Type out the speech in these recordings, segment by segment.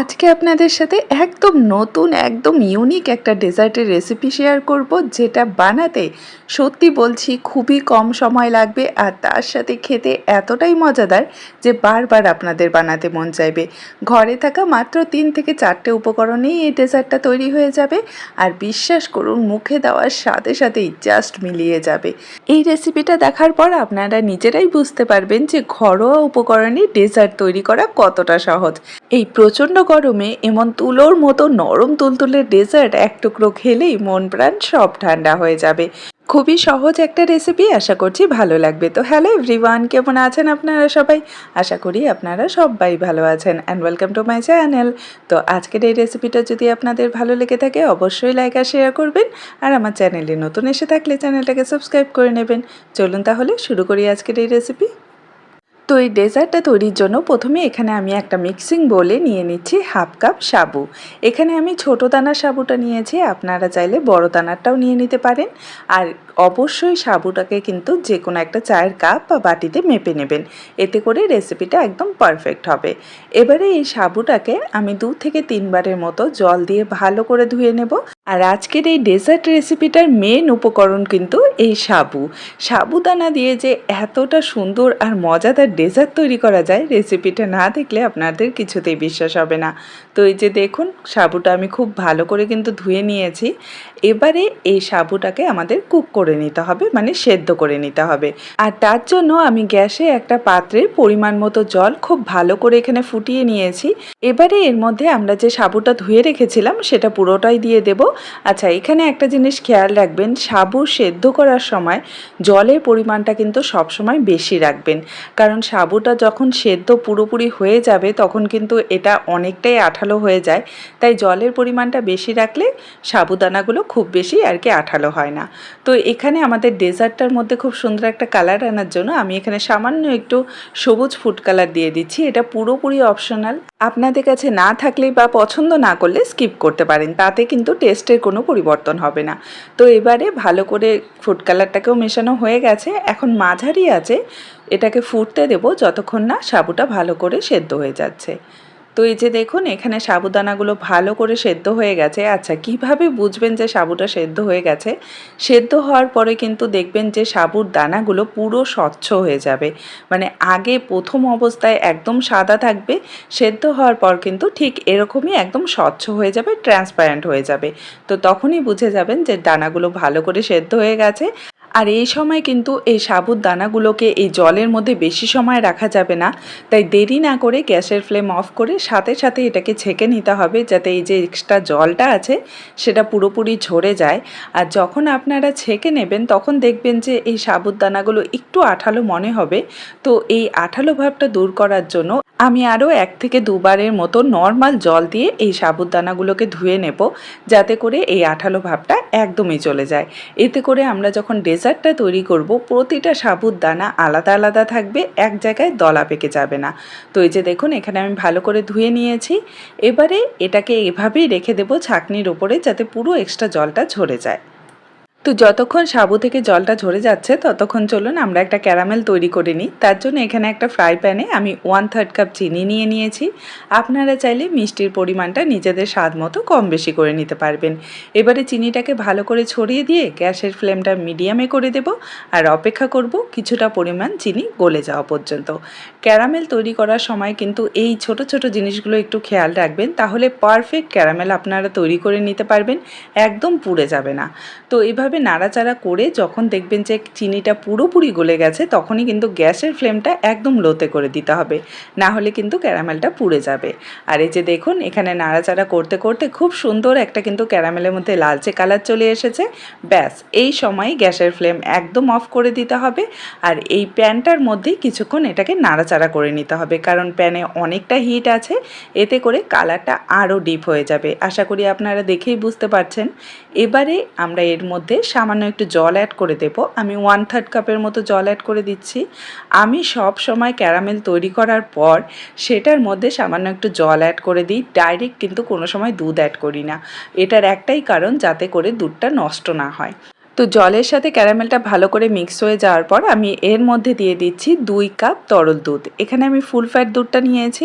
আজকে আপনাদের সাথে একদম নতুন, একদম ইউনিক একটা ডেজার্টের রেসিপি শেয়ার করব, যেটা বানাতে সত্যি বলছি খুবই কম সময় লাগবে আর তার সাথে খেতে এতটাই মজাদার যে বারবার আপনাদের বানাতে মন চাইবে। ঘরে থাকা মাত্র তিন থেকে চারটে উপকরণেই এই ডেজার্টটা তৈরি হয়ে যাবে আর বিশ্বাস করুন, মুখে দেওয়ার সাথে সাথেই জাস্ট মিলিয়ে যাবে। এই রেসিপিটা দেখার পর আপনারা নিজেরাই বুঝতে পারবেন যে ঘরোয়া উপকরণে ডেজার্ট তৈরি করা কতটা সহজ। এই প্রচণ্ড গরমে এমন তুলোর মতো নরম তুলতুলে ডেজার্ট এক টুকরো খেলেই মন প্রাণ সব ঠান্ডা হয়ে যাবে। খুবই সহজ একটা রেসিপি আশা করছি ভালো লাগবে। তো হ্যালো এভরিওয়ান কেমন আছেন আপনারা সবাই? আশা করি আপনারা সবাই ভালো আছেন and welcome to my channel তো আজকের এই রেসিপিটা যদি আপনাদের ভালো লেগে থাকে, অবশ্যই লাইক আর শেয়ার করবেন। আর আমার চ্যানেলে নতুন এসে থাকলে চ্যানেলটাকে সাবস্ক্রাইব করে নেবেন। চলুন তাহলে শুরু করি আজকের এই রেসিপি তো এই ডেজার্টটা তৈরির জন্য প্রথমে এখানে আমি একটা মিক্সিং বলে নিয়ে নিচ্ছি হাফ কাপ সাবু। এখানে আমি ছোট দানার সাবুটা নিয়েছি, আপনারা চাইলে বড় দানারটাও নিয়ে নিতে পারেন। আর অবশ্যই সাবুটাকে কিন্তু যে কোনো একটা চায়ের কাপ বা বাটিতে মেপে নেবেন, এতে করে রেসিপিটা একদম পারফেক্ট হবে। এবারে এই সাবুটাকে আমি দু থেকে তিনবারের মতো জল দিয়ে ভালো করে ধুয়ে নেব। আর আজকের এই ডেজার্ট রেসিপিটার মেন উপকরণ কিন্তু এই সাবু। সাবুদানা দিয়ে যে এতটা সুন্দর আর মজাদার ডেজার্ট তৈরি করা যায় রেসিপিটা না দেখলে আপনাদের কিছুতেই বিশ্বাস হবে না। তো এই যে দেখুন, সাবুটা আমি খুব ভালো করে কিন্তু ধুয়ে নিয়েছি। এবারে এই সাবুটাকে আমাদের কুক করে নিতে হবে মানে সেদ্ধ করে নিতে হবে। আর তার জন্য আমি গ্যাসে একটা পাত্রে পরিমাণ মতো জল খুব ভালো করে এখানে ফুটিয়ে নিয়েছি। এবারে এর মধ্যে আমরা যে সাবুটা ধুয়ে রেখেছিলাম, সেটা পুরোটাই দিয়ে দেব। আচ্ছা এখানে একটা জিনিস খেয়াল রাখবেন, সাবু সেদ্ধ করার সময় জলের পরিমাণটা কিন্তু সবসময় বেশি রাখবেন। কারণ সাবুটা যখন সেদ্ধ পুরোপুরি হয়ে যাবে, তখন কিন্তু এটা অনেকটাই আঠালো হয়ে যায়। তাই জলের পরিমাণটা বেশি রাখলে সাবুদানাগুলো খুব বেশি আর কি আঠালো হয় না। তো এখানে আমাদের ডেজার্টটার মধ্যে খুব সুন্দর একটা কালার আনার জন্য আমি এখানে সামান্য একটু সবুজ ফুড কালার দিয়ে দিচ্ছি। এটা পুরোপুরি অপশনাল। আপনাদের কাছে না থাকলে বা পছন্দ না করলে স্কিপ করতে পারেন, তাতে কিন্তু টেস্টের কোনো পরিবর্তন হবে না। তো এবারে ভালো করে ফুড কালারটাকেও মেশানো হয়ে গেছে। এখন মাঝারি আছে। এটাকে ফুটতে দেব যতক্ষণ না সাবুটা ভালো করে সেদ্ধ হয়ে যাচ্ছে। তো এই যে দেখুন, এখানে সাবুদানাগুলো ভালো করে সেদ্ধ হয়ে গেছে। আচ্ছা কীভাবে বুঝবেন যে সাবুটা সেদ্ধ হয়ে গেছে? সেদ্ধ হওয়ার পরে কিন্তু দেখবেন যে সাবুর দানাগুলো পুরো স্বচ্ছ হয়ে যাবে। মানে আগে প্রথম অবস্থায় একদম সাদা থাকবে, সেদ্ধ হওয়ার পর কিন্তু ঠিক এরকমই একদম স্বচ্ছ হয়ে যাবে ট্রান্সপারেন্ট হয়ে যাবে। তো তখনই বুঝে যাবেন যে দানাগুলো ভালো করে সেদ্ধ হয়ে গেছে। আর এই সময় কিন্তু এই সাবুত দানাগুলোকে এই জলের মধ্যে বেশি সময় রাখা যাবে না। তাই দেরি না করে গ্যাসের ফ্লেম অফ করে সাথে সাথে এটাকে ছেঁকে নিতে হবে যাতে এই যে এক্সট্রা জলটা আছে সেটা পুরোপুরি ঝরে যায়। আর যখন আপনারা ছেঁকে নেবেন তখন দেখবেন যে এই সাবুত দানাগুলো একটু আঠালো মনে হবে। তো এই আঠালো ভাবটা দূর করার জন্য আমি আরও এক থেকে দুবারের মতো নর্মাল জল দিয়ে এই সাবুদানাগুলোকে ধুয়ে নেব যাতে করে এই আঠালো ভাবটা একদমই চলে যায়। এতে করে আমরা যখন ডেজার্টটা তৈরি করব, প্রতিটা সাবুদানা আলাদা আলাদা থাকবে, এক জায়গায় দলা পেকে যাবে না। তো এই যে দেখুন, এখানে আমি ভালো করে ধুয়ে নিয়েছি। এবারে এটাকে এভাবেই রেখে দেবো ছাঁকনির ওপরে যাতে পুরো এক্সট্রা জলটা ঝরে যায়। তো যতক্ষণ সাবু থেকে জলটা ঝরে যাচ্ছে, ততক্ষণ চলুন আমরা একটা ক্যারামেল তৈরি করে নিই। তার জন্য এখানে একটা ফ্রাই প্যানে আমি ওয়ান থার্ড কাপ চিনি নিয়ে নিয়েছি। আপনারা চাইলে মিষ্টির পরিমাণটা নিজেদের স্বাদ মতো কম বেশি করে নিতে পারবেন। এবারে চিনিটাকে ভালো করে ছড়িয়ে দিয়ে গ্যাসের ফ্লেমটা মিডিয়ামে করে দেব আর অপেক্ষা করব কিছুটা পরিমাণ চিনি গলে যাওয়া পর্যন্ত। ক্যারামেল তৈরি করার সময় কিন্তু এই ছোট ছোট জিনিসগুলো একটু খেয়াল রাখবেন, তাহলে পারফেক্ট ক্যারামেল আপনারা তৈরি করে নিতে পারবেন, একদম পুড়ে যাবে না। তো এভাবে এভাবে নাড়াচাড়া করে যখন দেখবেন যে চিনিটা পুরোপুরি গলে গেছে, তখনই কিন্তু গ্যাসের ফ্লেমটা একদম লোতে করে দিতে হবে। না হলে কিন্তু ক্যারামেলটা পুড়ে যাবে। আর এই যে দেখুন, এখানে নাড়াচাড়া করতে করতে খুব সুন্দর একটা কিন্তু ক্যারামেলের মধ্যে লালচে কালার চলে এসেছে। ব্যাস, এই সময় গ্যাসের ফ্লেম একদম অফ করে দিতে হবে। আর এই প্যানটার মধ্যেই কিছুক্ষণ এটাকে নাড়াচাড়া করে নিতে হবে। কারণ প্যানে অনেকটা হিট আছে, এতে করে কালারটা আরও ডিপ হয়ে যাবে। আশা করি আপনারা দেখেই বুঝতে পারছেন। এবারে আমরা এর মধ্যে সামান্য একটু জল অ্যাড করে দেব। আমি ওয়ান থার্ড কাপের মতো জল অ্যাড করে দিচ্ছি। আমি সব সময় ক্যারামেল তৈরি করার পর সেটার মধ্যে সামান্য একটু জল অ্যাড করে দিই। ডাইরেক্ট কিন্তু কোনো সময় দুধ অ্যাড করি না। এটার একটাই কারণ যাতে করে দুধটা নষ্ট না হয়। তো জলের সাথে ক্যারামেলটা ভালো করে মিক্স হয়ে যাওয়ার পর আমি এর মধ্যে দিয়ে দিচ্ছি দুই কাপ তরল দুধ। এখানে আমি ফুল ফ্যাট দুধটা নিয়েছি।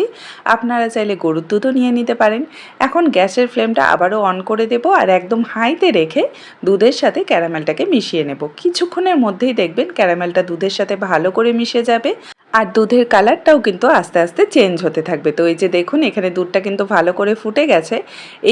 আপনারা চাইলে গরুর দুধও নিয়ে নিতে পারেন। এখন গ্যাসের ফ্লেমটা আবারও অন করে দেব আর একদম হাইতে রেখে দুধের সাথে ক্যারামেলটাকে মিশিয়ে নেব। কিছুক্ষণের মধ্যেই দেখবেন ক্যারামেলটা দুধের সাথে ভালো করে মিশে যাবে। আর দুধের কালারটাও কিন্তু আস্তে আস্তে চেঞ্জ হতে থাকবে। তো এই যে দেখুন, এখানে দুধটা কিন্তু ভালো করে ফুটে গেছে।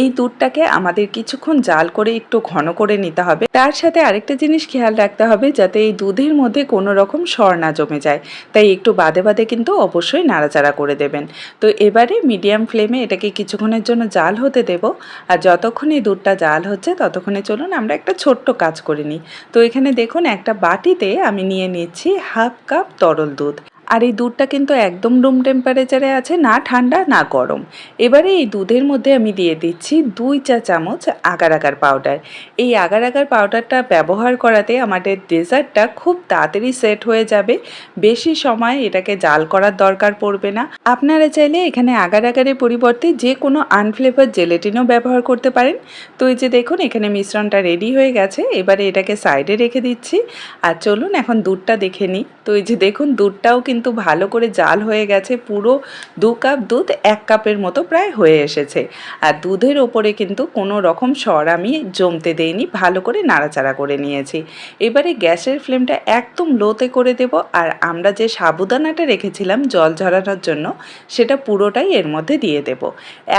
এই দুধটাকে আমাদের কিছুক্ষণ জাল করে একটু ঘন করে নিতে হবে। তার সাথে আরেকটা জিনিস খেয়াল রাখতে হবে, যাতে এই দুধের মধ্যে কোনো রকম সর না জমে যায়। তাই একটু বাদে বাদে কিন্তু অবশ্যই নাড়াচাড়া করে দেবেন। তো এবারে মিডিয়াম ফ্লেমে এটাকে কিছুক্ষণের জন্য জাল হতে দেব। আর যতক্ষণ এই দুধটা জাল হচ্ছে, ততক্ষণে চলুন আমরা একটা ছোট্ট কাজ করে নিই। তো এখানে দেখুন, একটা বাটিতে আমি নিয়ে নিচ্ছি হাফ কাপ তরল দুধ। আর এই দুধটা কিন্তু একদম রুম টেম্পারেচারে আছে, না ঠান্ডা, না গরম। এবারে এই দুধের মধ্যে আমি দিয়ে দিচ্ছি দুই চা চামচ আগার আগার পাউডার এই আগার আগার পাউডারটা ব্যবহার করাতে আমাদের ডেজার্টটা খুব তাড়াতাড়ি সেট হয়ে যাবে। বেশি সময় এটাকে জাল করার দরকার পড়বে না। আপনারা চাইলে এখানে আগার আগারের পরিবর্তে যে কোনো আনফ্লেভার জেলেটিনও ব্যবহার করতে পারেন। তো এই যে দেখুন, এখানে মিশ্রণটা রেডি হয়ে গেছে। এবারে এটাকে সাইডে রেখে দিচ্ছি। আর চলুন এখন দুধটা দেখে নিই। তো এই যে দেখুন, দুধটাও কিন্তু কিন্তু ভালো করে জাল হয়ে গেছে, পুরো দু কাপ দুধ এক কাপের মতো প্রায় হয়ে এসেছে। আর দুধের ওপরে কিন্তু কোনো রকম সর আমি জমতে দেইনি, ভালো করে নাড়াচাড়া করে নিয়েছি। এবারে গ্যাসের ফ্লেমটা একদম লোতে করে দেব, আর আমরা যে সাবুদানাটা রেখেছিলাম জল ঝরানোর জন্য, সেটা পুরোটাই এর মধ্যে দিয়ে দেব।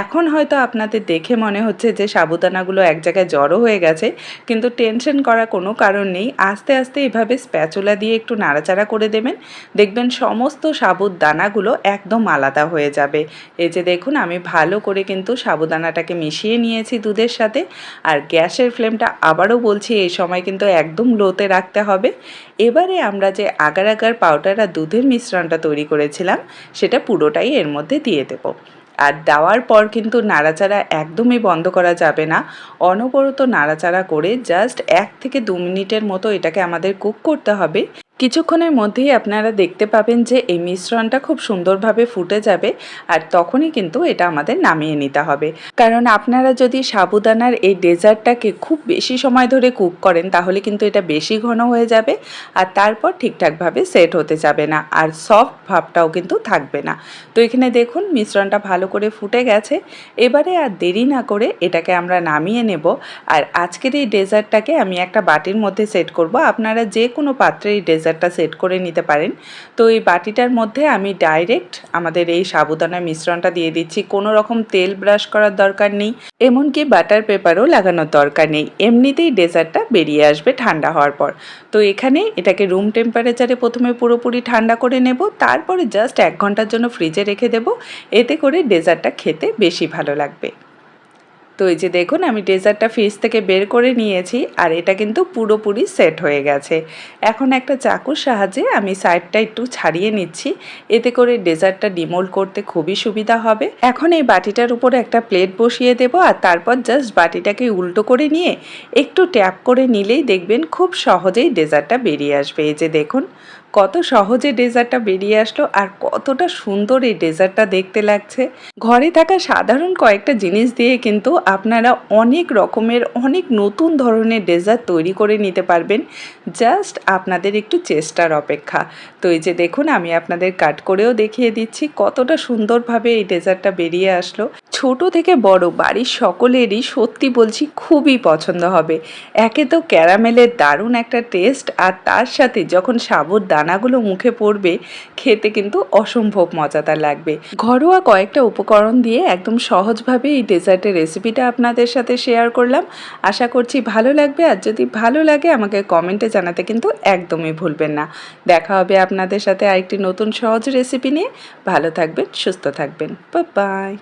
এখন হয়তো আপনাদের দেখে মনে হচ্ছে যে সাবুদানাগুলো এক জায়গায় জড়ো হয়ে গেছে, কিন্তু টেনশন করা কোনো কারণ নেই। আস্তে আস্তে এভাবে স্প্যাচুলা দিয়ে একটু নাড়াচাড়া করে দেবেন। দেখবেন সমস্ত সাবুত দানাগুলো একদম আলাদা হয়ে যাবে। এই যে দেখুন, আমি ভালো করে কিন্তু সাবুদানাটাকে মিশিয়ে নিয়েছি দুধের সাথে। আর গ্যাসের ফ্লেমটা আবারও বলছি, এই সময় কিন্তু একদম লোতে রাখতে হবে। এবারে আমরা যে আগার আগার পাউডার আর দুধের মিশ্রণটা তৈরি করেছিলাম, সেটা পুরোটাই এর মধ্যে দিয়ে দেবো। আর দেওয়ার পর কিন্তু নাড়াচাড়া একদমই বন্ধ করা যাবে না। অনবরত নাড়াচাড়া করে জাস্ট এক থেকে দু মিনিটের মতো এটাকে আমাদের কুক করতে হবে। কিছুক্ষণের মধ্যেই আপনারা দেখতে পাবেন যে এই মিশ্রণটা খুব সুন্দরভাবে ফুটে যাবে আর তখনই কিন্তু এটা আমাদের নামিয়ে নিতে হবে। কারণ আপনারা যদি সাবুদানার এই ডেজার্টটাকে খুব বেশি সময় ধরে কুক করেন, তাহলে কিন্তু এটা বেশি ঘন হয়ে যাবে আর তারপর ঠিকঠাকভাবে সেট হতে যাবে না আর সফট ভাবটাও কিন্তু থাকবে না। তো এখানে দেখুন মিশ্রণটা ভালো করে ফুটে গেছে। এবারে আর দেরি না করে এটাকে আমরা নামিয়ে নেব আর আজকের এই ডেজার্টটাকে আমি একটা বাটির মধ্যে সেট করব। আপনারা যে কোনো পাত্রে এই ডেজার্ট মিক্সারটা সেট করে নিতে পারেন। তো এই বাটিটার মধ্যে আমি ডাইরেক্ট আমাদের এই সাবুদানা মিশ্রণটা দিয়ে দিচ্ছি। কোনো রকম তেল ব্রাশ করার দরকার নেই, এমনকি বাটার পেপারও লাগানোর দরকার নেই। এমনিতেই ডেজার্টটা বেরিয়ে আসবে ঠান্ডা হওয়ার পর। তো এখানে এটাকে রুম টেম্পারেচারে প্রথমে পুরোপুরি ঠান্ডা করে নেব, তারপরে জাস্ট এক ঘণ্টার জন্য ফ্রিজে রেখে দেব। এতে করে ডেজার্টটা খেতে বেশি ভালো লাগবে। তো এই যে দেখুন, আমি ডেজার্টটা ফ্রিজ থেকে বের করে নিয়েছি আর এটা কিন্তু পুরোপুরি সেট হয়ে গেছে। এখন একটা চাকুর সাহায্যে আমি সাইডটা একটু ছাড়িয়ে নিচ্ছি, এতে করে ডেজার্টটা ডিমোল্ড করতে খুবই সুবিধা হবে। এখন এই বাটিটার উপরে একটা প্লেট বসিয়ে দেব আর তারপর জাস্ট বাটিটাকে উল্টো করে নিয়ে একটু ট্যাপ করে নিলেই দেখবেন খুব সহজেই ডেজার্টটা বেরিয়ে আসবে। এই যে দেখুন, কত সহজে ডেজার্টটা বেরিয়ে আসলো আর কতটা সুন্দর এই ডেজার্টটা দেখতে লাগছে। ঘরে থাকা সাধারণ কয়েকটা জিনিস দিয়ে কিন্তু আপনারা অনেক রকমের, অনেক নতুন ধরনের ডেজার্ট তৈরি করে নিতে পারবেন। জাস্ট আপনাদের একটু চেষ্টার অপেক্ষা। তো এই যে দেখুন, আমি আপনাদের কাট করেও দেখিয়ে দিচ্ছি কতটা সুন্দরভাবে এই ডেজার্টটা বেরিয়ে আসলো। ছোট থেকে বড় বাড়ির সকলেরই সত্যি বলছি খুবই পছন্দ হবে। একে তো ক্যারামেলের দারুণ একটা টেস্ট আর তার সাথে যখন সাবুর দানাগুলো মুখে পড়বে, খেতে কিন্তু অসম্ভব মজাদার লাগবে। ঘরোয়া কয়েকটা উপকরণ দিয়ে একদম সহজভাবে এই ডেজার্টের রেসিপিটা আপনাদের সাথে শেয়ার করলাম। আশা করছি ভালো লাগবে আর যদি ভালো লাগে আমাকে কমেন্টে জানাতে কিন্তু একদমই ভুলবেন না। দেখা হবে আপনাদের সাথে আরেকটি নতুন সহজ রেসিপি নিয়ে। ভালো থাকবেন, সুস্থ থাকবেন। বাই।